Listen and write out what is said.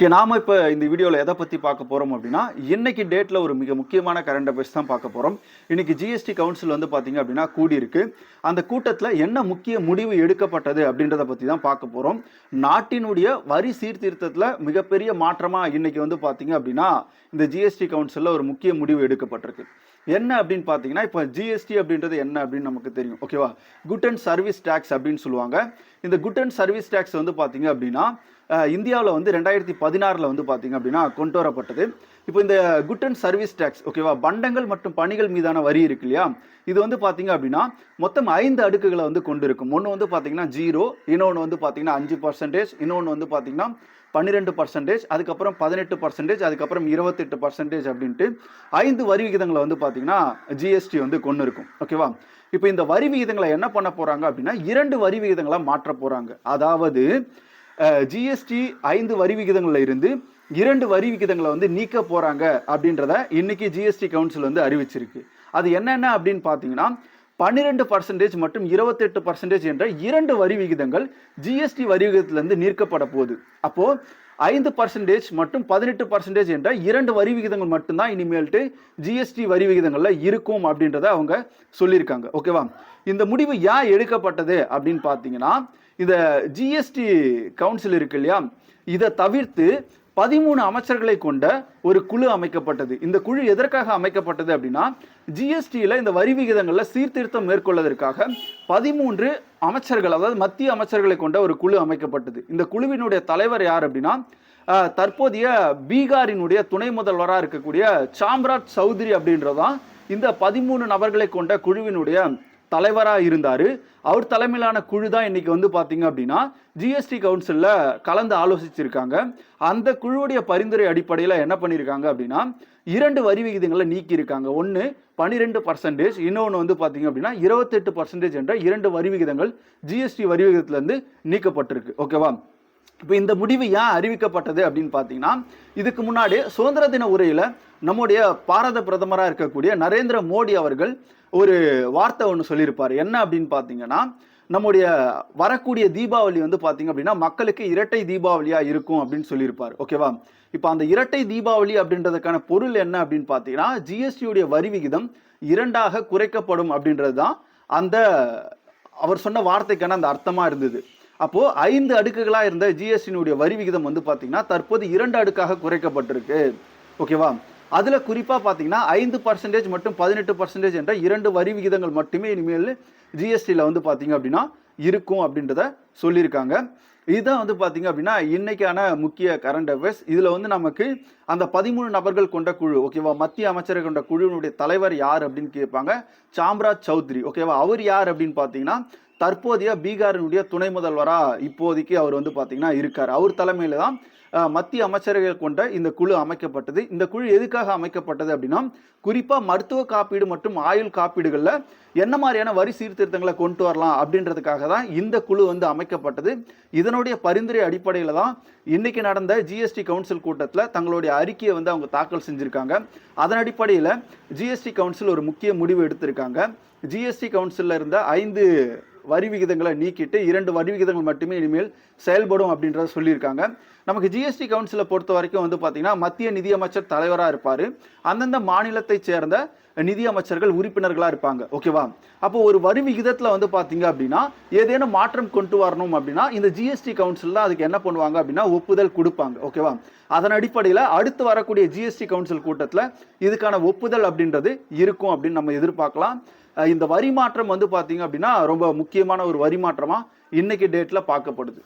Okay நாம இப்போ இந்த வீடியோவில் எதை பற்றி பார்க்க போகிறோம் அப்படின்னா இன்னைக்கு டேட்டில் ஒரு மிக முக்கியமான கரண்ட் அஃபேர்ஸ் தான் பார்க்க போகிறோம் இன்னைக்கு ஜிஎஸ்டி கவுன்சில் வந்து பார்த்தீங்க அப்படின்னா கூடியிருக்கு. அந்த கூட்டத்தில் என்ன முக்கிய முடிவு எடுக்கப்பட்டது அப்படின்றத பற்றி தான் பார்க்க போகிறோம் நாட்டினுடைய வரி சீர்திருத்தத்தில் மிகப்பெரிய மாற்றமாக இன்னைக்கு வந்து பார்த்தீங்க அப்படின்னா இந்த ஜிஎஸ்டி கவுன்சிலில் ஒரு முக்கிய முடிவு எடுக்கப்பட்டிருக்கு. என்ன அப்படின்னு பார்த்தீங்கன்னா இப்போ ஜிஎஸ்டி அப்படின்றது என்ன அப்படின்னு நமக்கு தெரியும். ஓகேவா குட் அண்ட் சர்வீஸ் டேக்ஸ் அப்படின்னு சொல்லுவாங்க. இந்த குட் அண்ட் சர்வீஸ் டேக்ஸ் வந்து பார்த்தீங்க அப்படின்னா இந்தியாவில் வந்து ரெண்டாயிரத்தி பதினாறில் வந்து பார்த்தீங்க அப்படின்னா கொண்டு வரப்பட்டது. இப்போ இந்த குட் அண்ட் சர்வீஸ் டேக்ஸ் ஓகேவா பண்டங்கள் மற்றும் பணிகள் மீதான வரி இருக்கு இல்லையா? இது வந்து பார்த்தீங்க அப்படின்னா மொத்தம் ஐந்து அடுக்குகளை வந்து கொண்டு இருக்கும். ஒன்று வந்து பார்த்தீங்கன்னா ஜீரோ இன்னொன்று வந்து பார்த்தீங்கன்னா அஞ்சு பர்சன்டேஜ் இன்னொன்று வந்து பார்த்தீங்கன்னா பன்னிரெண்டு பர்சன்டேஜ் அதுக்கப்புறம் பதினெட்டு பர்சன்டேஜ் அதுக்கப்புறம் இருபத்தெட்டு பர்சன்டேஜ் அப்படின்ட்டு ஐந்து வரி விகிதங்களை வந்து பார்த்தீங்கன்னா ஜிஎஸ்டி வந்து கொண்டு இருக்கும். ஓகேவா இப்போ இந்த வரி விகிதங்களை என்ன பண்ண போகிறாங்க அப்படின்னா இரண்டு வரி விகிதங்களை மாற்ற போகிறாங்க அதாவது ஜிஎஸ்டி ஐந்து வரி விகிதங்களில் இருந்து இரண்டு வரி விகிதங்களை வந்து நீக்க போகிறாங்க அப்படின்றத இன்னைக்கு ஜிஎஸ்டி கவுன்சில் வந்து அறிவிச்சிருக்கு. அது என்னென்ன அப்படின்னு பார்த்தீங்கன்னா பன்னிரெண்டு பர்சன்டேஜ் மற்றும் இருபத்தெட்டு பர்சன்டேஜ் என்ற இரண்டு வரி விகிதங்கள் ஜிஎஸ்டி வரி விகிதத்திலிருந்து நீக்கப்பட போகுது. அப்போது ஐந்து பர்சன்டேஜ் மற்றும் பதினெட்டு பர்சன்டேஜ் என்ற இரண்டு வரி விகிதங்கள் மட்டும்தான் இனிமேல்ட்டு ஜிஎஸ்டி வரி விகிதங்களில் இருக்கும் அப்படின்றத அவங்க சொல்லியிருக்காங்க. ஓகேவா? இந்த முடிவு ஏன் எடுக்கப்பட்டது அப்படின்னு பார்த்தீங்கன்னா இந்த ஜிஎஸ்டி கவுன்சில் இருக்கு இல்லையா? இதை தவிர்த்து பதிமூணு அமைச்சர்களை கொண்ட ஒரு குழு அமைக்கப்பட்டது. இந்த குழு எதற்காக அமைக்கப்பட்டது அப்படின்னா ஜிஎஸ்டியில் இந்த வரி விகிதங்களில் சீர்திருத்தம் மேற்கொள்வதற்காக பதிமூன்று அமைச்சர்கள் அதாவது மத்திய அமைச்சர்களை கொண்ட ஒரு குழு அமைக்கப்பட்டது. இந்த குழுவினுடைய தலைவர் யார் அப்படின்னா தற்போதைய பீகாரினுடைய துணை முதல்வராக இருக்கக்கூடிய சாம்ராஜ் சௌத்ரி அப்படின்றதான் இந்த பதிமூணு நபர்களை கொண்ட குழுவினுடைய தலைவராக இருந்தார். அவர் தலைமையிலான குழு தான் இன்றைக்கி வந்து பார்த்தீங்க அப்படின்னா ஜிஎஸ்டி கவுன்சிலில் கலந்து ஆலோசிச்சிருக்காங்க. அந்த குழுவுடைய பரிந்துரை அடிப்படையில் என்ன பண்ணியிருக்காங்க அப்படின்னா இரண்டு வரி விகிதங்களை நீக்கியிருக்காங்க. ஒன்று பன்னிரெண்டு பர்சன்டேஜ் இன்னொன்று வந்து பார்த்தீங்க அப்படின்னா இருபத்தெட்டு பர்சன்டேஜ் என்ற இரண்டு வரி விகிதங்கள் ஜிஎஸ்டி வரி விகிதத்துலேருந்து நீக்கப்பட்டிருக்கு. ஓகேவா இப்போ இந்த முடிவு ஏன் அறிவிக்கப்பட்டது அப்படின்னு பார்த்தீங்கன்னா இதுக்கு முன்னாடி சுதந்திர தின உரையில் நம்முடைய பாரத பிரதமராக இருக்கக்கூடிய நரேந்திர மோடி அவர்கள் ஒரு வார்த்தை ஒன்று சொல்லியிருப்பார். என்ன அப்படின்னு பார்த்தீங்கன்னா நம்முடைய வரக்கூடிய தீபாவளி வந்து பார்த்தீங்க அப்படின்னா மக்களுக்கு இரட்டை தீபாவளியாக இருக்கும் அப்படின்னு சொல்லியிருப்பார். ஓகேவா இப்போ அந்த இரட்டை தீபாவளி அப்படின்றதுக்கான பொருள் என்ன அப்படின்னு பார்த்தீங்கன்னா ஜிஎஸ்டியுடைய வரி விகிதம் இரண்டாக குறைக்கப்படும் அப்படின்றது தான் அந்த அவர் சொன்ன வார்த்தைக்கான அந்த அர்த்தமாக இருந்தது. அப்போ ஐந்து அடுக்குகளாக இருந்த ஜிஎஸ்டினுடைய வரி விகிதம் வந்து பார்த்தீங்கன்னா தற்போது இரண்டு அடுக்காக குறைக்கப்பட்டிருக்கு. ஓகேவா? அதில் குறிப்பாக பார்த்தீங்கன்னா ஐந்து பர்சன்டேஜ் மற்றும் பதினெட்டு பர்சன்டேஜ் என்ற இரண்டு வரி விகிதங்கள் மட்டுமே இனிமேல் ஜிஎஸ்டியில் வந்து பார்த்தீங்க அப்படின்னா இருக்கும் அப்படின்றத சொல்லியிருக்காங்க. இதுதான் வந்து பார்த்தீங்க அப்படின்னா இன்னைக்கான முக்கிய கரண்ட் அஃபேர்ஸ் இதில் வந்து நமக்கு அந்த பதிமூணு நபர்கள் கொண்ட குழு ஓகேவா? மத்திய அமைச்சர்கள் கொண்ட குழுவினுடைய தலைவர் யார் அப்படின்னு கேட்பாங்க. சாம்ராஜ் சௌத்ரி ஓகேவா? அவர் யார் அப்படின்னு பார்த்தீங்கன்னா தற்போதைய பீகாரினுடைய துணை முதல்வராக இப்போதைக்கு அவர் வந்து பார்த்தீங்கன்னா இருக்கார். அவர் தலைமையில் தான் மத்திய அமைச்சர்கள் கொண்ட இந்த குழு அமைக்கப்பட்டது. இந்த குழு எதுக்காக அமைக்கப்பட்டது அப்படின்னா குறிப்பாக மருத்துவ காப்பீடு மற்றும் ஆயுள் காப்பீடுகளில் என்ன மாதிரியான வரி சீர்திருத்தங்களை கொண்டு வரலாம் அப்படின்றதுக்காக தான் இந்த குழு வந்து அமைக்கப்பட்டது. இதனுடைய பரிந்துரை அடிப்படையில் தான் இன்னைக்கு நடந்த ஜிஎஸ்டி கவுன்சில் கூட்டத்தில் தங்களுடைய அறிக்கையை வந்து அவங்க தாக்கல் செஞ்சுருக்காங்க. அதன் அடிப்படையில் ஜிஎஸ்டி கவுன்சில் ஒரு முக்கிய முடிவு எடுத்திருக்காங்க. ஜிஎஸ்டி கவுன்சிலில் இருந்த ஐந்து வரி விகிதங்களை நீக்கிட்டு இரண்டு வரி விகிதங்கள் மட்டுமே இனிமேல் செயல்படும் அப்படின்றத சொல்லியிருக்காங்க. நமக்கு ஜிஎஸ்டி கவுன்சிலை பொறுத்த வரைக்கும் வந்து பார்த்தீங்கன்னா மத்திய நிதியமைச்சர் தலைவராக இருப்பார். அந்தந்த மாநிலத்தை சேர்ந்த நிதியமைச்சர்கள் உறுப்பினர்களாக இருப்பாங்க. ஓகேவா அப்போ ஒரு வரி விகிதத்தில் வந்து பார்த்தீங்க அப்படின்னா ஏதேனும் மாற்றம் கொண்டு வரணும் அப்படின்னா இந்த ஜிஎஸ்டி கவுன்சில் தான் அதுக்கு என்ன பண்ணுவாங்க அப்படின்னா ஒப்புதல் கொடுப்பாங்க. ஓகேவா அதன் அடிப்படையில் அடுத்து வரக்கூடிய ஜிஎஸ்டி கவுன்சில் கூட்டத்தில் இதுக்கான ஒப்புதல் அப்படின்றது இருக்கும் அப்படின்னு நம்ம எதிர்பார்க்கலாம். இந்த வரி மாற்றம் வந்து பார்த்தீங்க அப்படின்னா ரொம்ப முக்கியமான ஒரு வரி மாற்றமாக இன்னைக்கு டேட்டில் பார்க்கப்படுது.